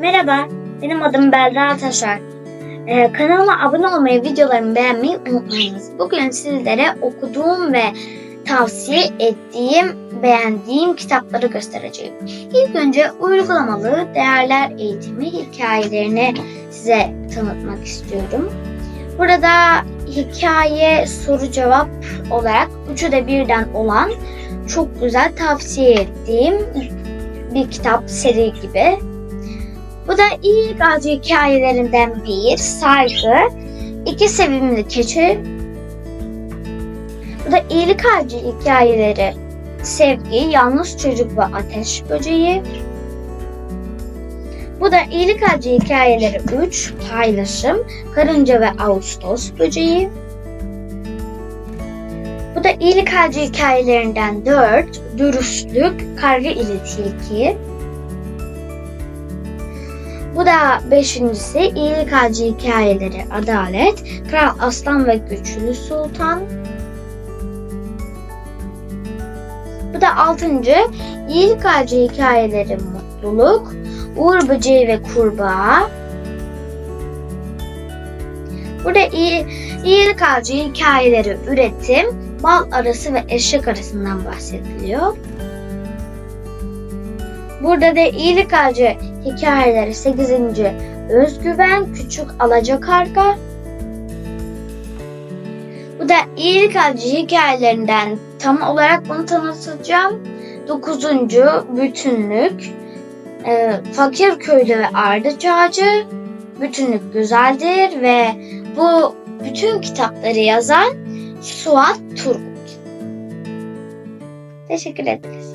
Merhaba, benim adım Belda Taşar. Ee, kanalıma abone olmayı, videolarımı beğenmeyi unutmayınız. Bugün sizlere okuduğum ve tavsiye ettiğim, beğendiğim kitapları göstereceğim. İlk önce uygulamalı değerler eğitimi hikayelerini size tanıtmak istiyorum. Burada hikaye, soru cevap olarak üçü de birden olan çok güzel tavsiye ettiğim bir kitap seri gibi. Bu da iyilik ağacı hikayelerinden bir saygı, iki sevimli keçi. Bu da iyilik ağacı hikayeleri sevgi, yalnız çocuk ve ateş böceği. Bu da iyilik ağacı hikayeleri 3 paylaşım, karınca ve ağustos böceği. Bu da iyilik ağacı hikayelerinden 4 dürüstlük, karga ile tilki. Bu da beşincisi iyilik ağacı hikayeleri adalet, kral aslan ve güçlü sultan. Bu da altıncı iyilik ağacı hikayeleri mutluluk, uğur böceği ve kurbağa. Burada iyi, iyilik ağacı hikayeleri üretim, bal arası ve eşek arasından bahsediliyor. Burada da iyilik ağacı hikayeleri 8. Özgüven, küçük alacakarga. Bu da iyilik ağacı hikayelerinden tam olarak bunu tanıtacağım. 9. bütünlük, e, fakir köylü ve ardıç ağacı, bütünlük güzeldir ve bu bütün kitapları yazan Suat Turgut. Teşekkür ederiz.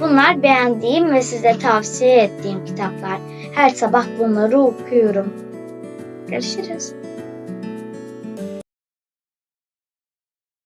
Bunlar beğendiğim ve size tavsiye ettiğim kitaplar. Her sabah bunları okuyorum. Görüşürüz.